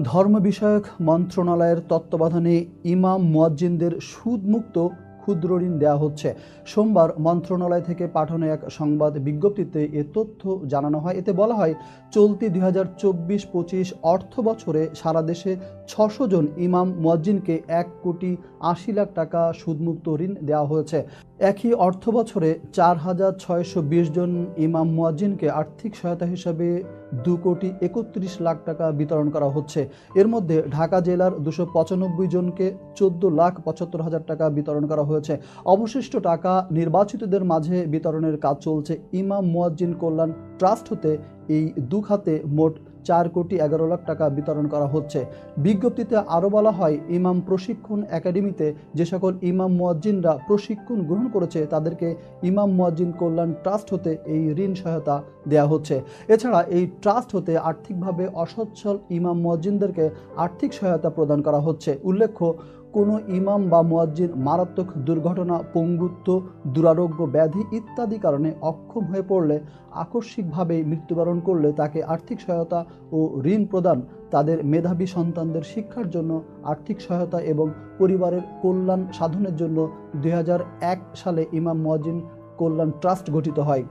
ধর্ম বিষয়ক মন্ত্রণালয়ের তত্ত্বাবধানে ইমাম মুয়াজ্জিনদের সুদমুক্ত ক্ষুদ্র ঋণ দেওয়া হচ্ছে। সোমবার মন্ত্রণালয় থেকে পাঠানো এক সংবাদ বিজ্ঞপ্তিতে এ তথ্য জানানো হয়। এতে বলা হয়, চলতি দুই হাজার চব্বিশ পঁচিশ অর্থ বছরে সারা দেশে ছশো জন ইমাম মুয়াজ্জিনকে এক কোটি আশি লাখ টাকা সুদমুক্ত ঋণ দেওয়া হয়েছে। একই অর্থ বছরে চার হাজার ছয়শো বিশ জন ইমাম মুয়াজ্জিনকে আর্থিক সহায়তা হিসাবে দু কোটি একত্রিশ লাখ টাকা বিতরণ করা হচ্ছে। এর মধ্যে ঢাকা জেলার দুশো পঁচানব্বই জনকে চোদ্দ লাখ পঁচাত্তর হাজার টাকা বিতরণ করা হয়েছে। অবশিষ্ট টাকা নির্বাচিতদের মাঝে বিতরণের কাজ চলছে। ইমাম মুয়াজ্জিন কল্যাণ ট্রাস্ট হতে এই দু খাতে মোট চার কোটি এগারো লাখ টাকা বিতরণ করা হচ্ছে। বিজ্ঞপ্তিতে আরও বলা হয়, ইমাম প্রশিক্ষণ একাডেমিতে যে সকল ইমাম মোয়াজ্জিনরা প্রশিক্ষণ গ্রহণ করেছে, তাদেরকে ইমাম মোয়াজ্জিন কল্যাণ ট্রাস্ট হতে এই ঋণ সহায়তা দেওয়া হচ্ছে। এছাড়া এই ট্রাস্ট হতে আর্থিকভাবে অসচ্ছল ইমাম মোয়াজ্জিনদেরকে আর্থিক সহায়তা প্রদান করা হচ্ছে। উল্লেখ্য কোনো ইমাম বা মুয়াজ্জিন মারাত্মক দুর্ঘটনা, পঙ্গুত্ব, দুরারোগ্য ব্যাধি ইত্যাদি কারণে অক্ষম হয়ে পড়লে আকস্মিকভাবে মৃত্যুবরণ করলে তাকে আর্থিক সহায়তা ও ঋণ প্রদান তাদের মেধাবী সন্তানদের শিক্ষার জন্য আর্থিক সহায়তা এবং পরিবারের কল্যাণ সাধনের জন্য দু হাজার এক সালে ইমাম মুয়াজ্জিন কল্যাণ ট্রাস্ট গঠিত হয়।